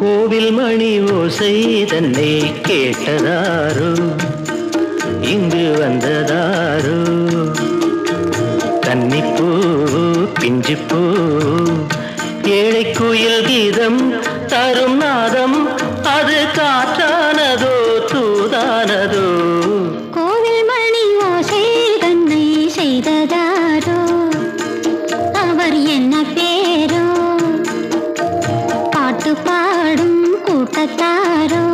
கோவில் மணி ஓசை தன்னை கேட்டதாரோ? இங்கு வந்ததாரோ? கன்னிப்பூ பிஞ்சுப்பூ ஏழை குயில் கீதம் தரும் நாதம் அது காற்றானதோ தூதானதோ. கோவில் மணி ஓசை தன்னை செய்ததாரோ அவர் என்ன பேரோ பாட்டு பாடும் கூட்டத்தாரோ.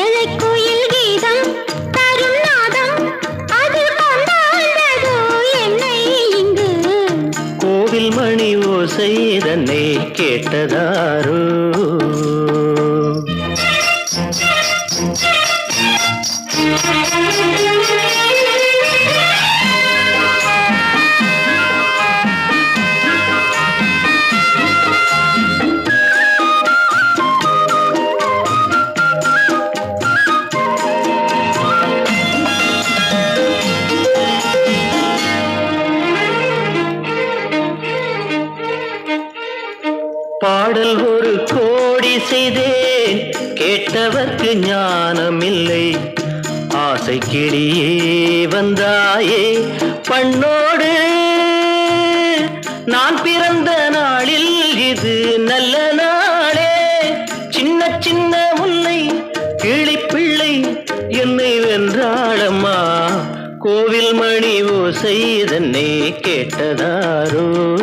ஏழை குயில் கீதம் தரும் நாதம் அது கொண்டாடுதோ என்னை இங்கு. கோவில் மணி ஓசை தன்னை கேட்டதாரோ. பாடல் ஒரு கோடி செய்தேன். கேட்டவர்க்கு ஞானம் இல்லை ஆசை கிளியே வந்தாயே. பண்ணோடு நான் பிறந்த நாளில் இது நல்ல நாளே. சின்ன சின்ன முல்லை கிளிப்பிள்ளை என்னை வென்றாளம்மா. கோவில் மணி ஓசை தன்னை கேட்டதாரோ.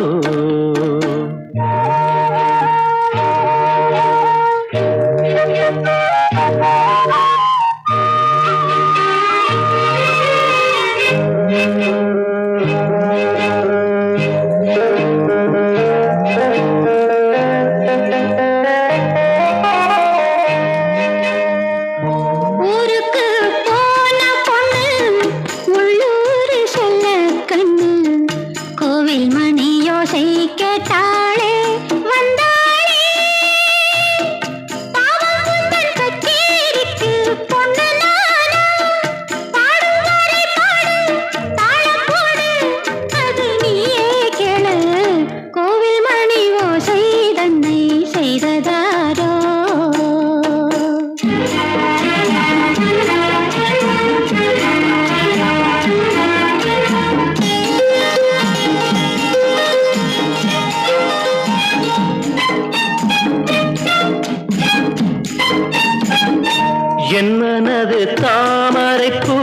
மனது தாமரைப்பூ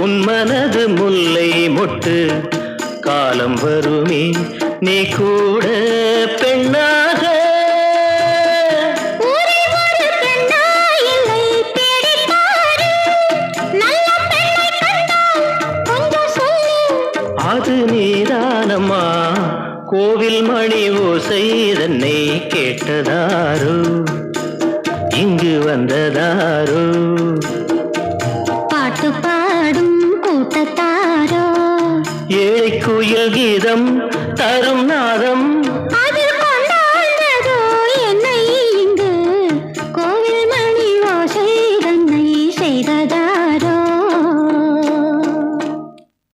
உன் மனது முல்லை மொட்டு. காலம் வருமே நீ கூட பெண்ணாக. அது நீதானம்மா கோவில் மணி ஓசை தன்னை கேட்டதாரோ? இங்கு வந்ததாரோ? குயில் கீதம் தரும் நாதம்